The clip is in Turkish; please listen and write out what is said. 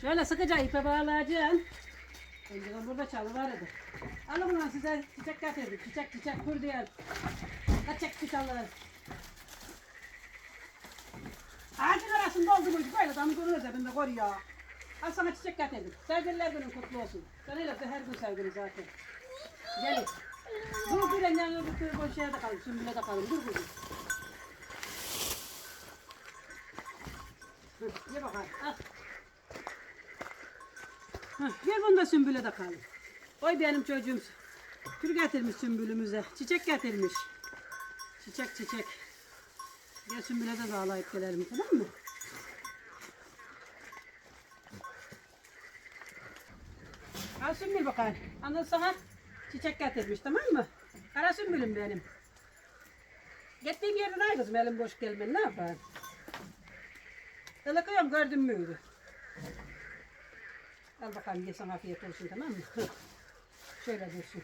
Şöyle sıkıca ipe bağlayacaksın. Önceden burada çalı vardı. Alın ulan size çiçek getirdim. Çiçek çiçek kur diyor. Kaçak çiçekler. Ağacın arasında oldu muydu böyle damı görünür cebinde koy ya. Al sana çiçek getirdim. Sevgililer günün kutlu olsun. Sen öyle de her gün sevgili zaten. Gelin. Dur dur yanına dur dur boş yerde kalın. Sümbüle de kalın. Dur. Hı, Ye bakalım. Al. Ver bunu da sümbüle de kalın. Oy benim çocuğum. Gül getirmiş sümbülümüze. Çiçek getirmiş. Çiçek çiçek. Gel sümbüle de bağlayıp gelelim tamam mı? Al sümbül bakalım. Anıl sana çiçek getirmiş tamam mı? Kara sümbülüm benim. Gittiğim yerden ay kızım elim boş gelmen ne yapayım? Ilıkıyorum gördün müydü? Al bakalım ye sana afiyet olsun tamam mı? Şöyle dursun.